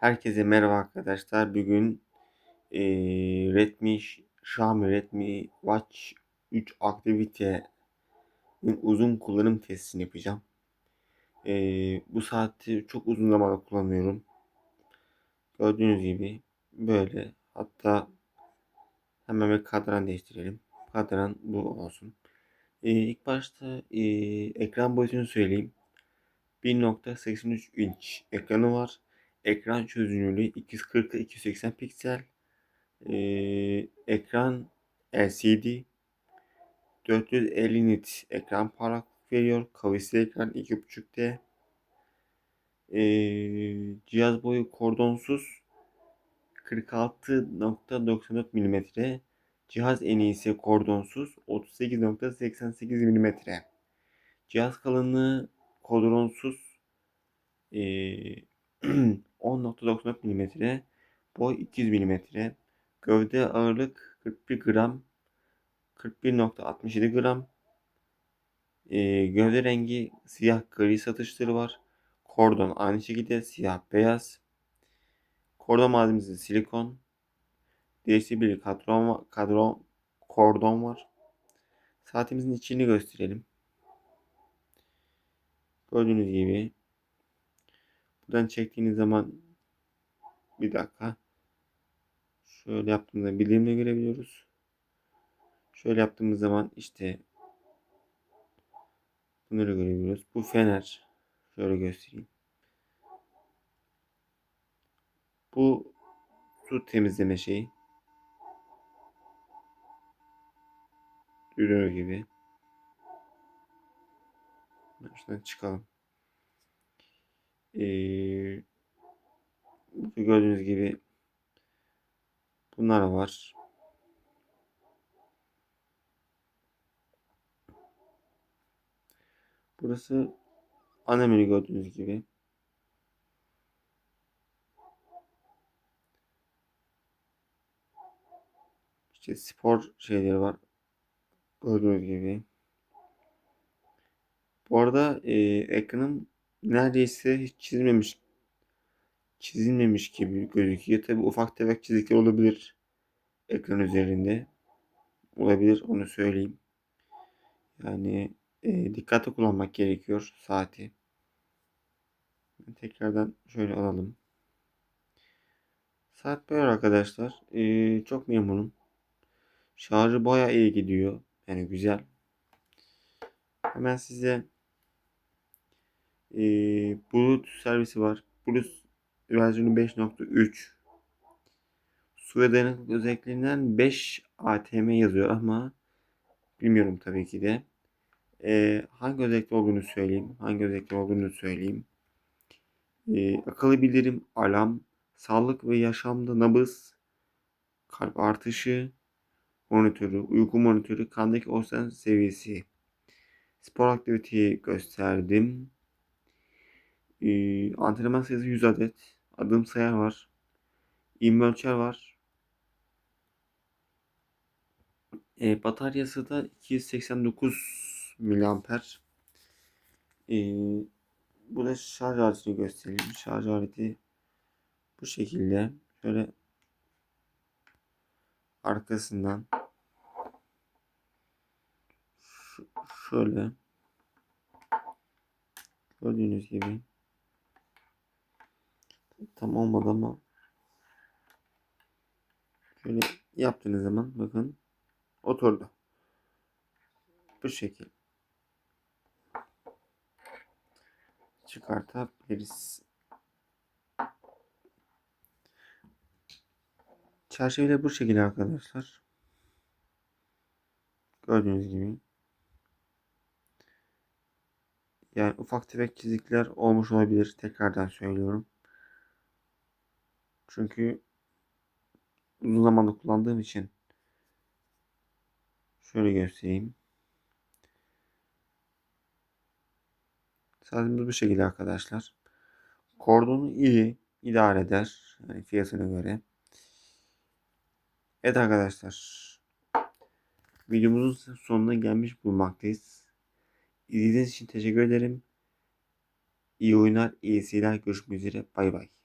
Herkese merhaba arkadaşlar. Bugün eee, Redmi Xiaomi Redmi Watch 3 aktivitenin uzun kullanım testini yapacağım. Eee, bu saati çok uzun zamandır kullanıyorum. Gördüğünüz gibi böyle. Hatta hemen bir kadran değiştirelim. Kadran bu olsun. Eee ilk başta eee, ekran boyutunu söyleyeyim. 1.83 inç ekranı var. Ekran çözünürlüğü 240 280 piksel. Ee, ekran LCD 450 nit ekran parlaklık veriyor. Kavisli ekran 2.5D. Ee, cihaz boyu kordonsuz 46.94 mm. Cihaz en iyisi kordonsuz 38.88 mm. Cihaz kalınlığı kordonsuz ee, 10.94 mm. Boy 200 mm. Gövde ağırlık 41 gram. 41.67 gram. Ee, gövde rengi siyah gri satışları var. Kordon aynı şekilde siyah beyaz. Kordon malzemesi silikon. Değişik bir kadron, kadron kordon var. Saatimizin içini gösterelim. Gördüğünüz gibi buradan çektiğiniz zaman bir dakika şöyle yaptığımızda bilimle görebiliyoruz. Şöyle yaptığımız zaman işte bunları görebiliyoruz. Bu fener. Şöyle göstereyim. Bu su temizleme şeyi. Gördüğünüz gibi. Şuradan çıkalım. Ee, gördüğünüz gibi bunlar var. Burası ana menü gördüğünüz gibi. İşte spor şeyleri var. Gördüğünüz gibi. Bu arada e, ekranın neredeyse hiç çizilmemiş çizilmemiş gibi gözüküyor. Tabi ufak tefek çizikler olabilir ekran üzerinde. Olabilir onu söyleyeyim. Yani e, dikkatli kullanmak gerekiyor saati. Tekrardan şöyle alalım. Saat böyle arkadaşlar. E, çok memnunum. Şarjı baya iyi gidiyor. Yani güzel. Hemen size e, Bluetooth servisi var. Bluetooth versiyonu 5.3 Suya dayanıklık özelliklerinden 5 ATM yazıyor ama bilmiyorum tabii ki de. Ee, hangi özellikle olduğunu söyleyeyim. Hangi özellikle olduğunu söyleyeyim. Ee, akıllı bildirim, alarm, sağlık ve yaşamda nabız, kalp artışı, monitörü, uyku monitörü, kandaki oksijen seviyesi, spor aktiviteyi gösterdim. Ee, antrenman sayısı 100 adet, adım sayar var, İğme ölçer var. E, bataryası da 289 miliamper. E, bu da şarj aletini göstereyim. Şarj aleti bu şekilde. Şöyle arkasından şöyle gördüğünüz gibi tam olmadı ama şöyle yaptığınız zaman bakın oturdu. Bu şekil. Çıkartabiliriz. Çerçeveler bu şekilde arkadaşlar. Gördüğünüz gibi. Yani ufak tefek çizikler olmuş olabilir. Tekrardan söylüyorum. Çünkü uzun zamandır kullandığım için şöyle göstereyim. Saatimiz bu şekilde arkadaşlar. Kordonu iyi. idare eder. Yani fiyatına göre. Evet arkadaşlar. Videomuzun sonuna gelmiş bulunmaktayız. İzlediğiniz için teşekkür ederim. İyi oyunlar, iyi seyirler. Görüşmek üzere. Bay bay.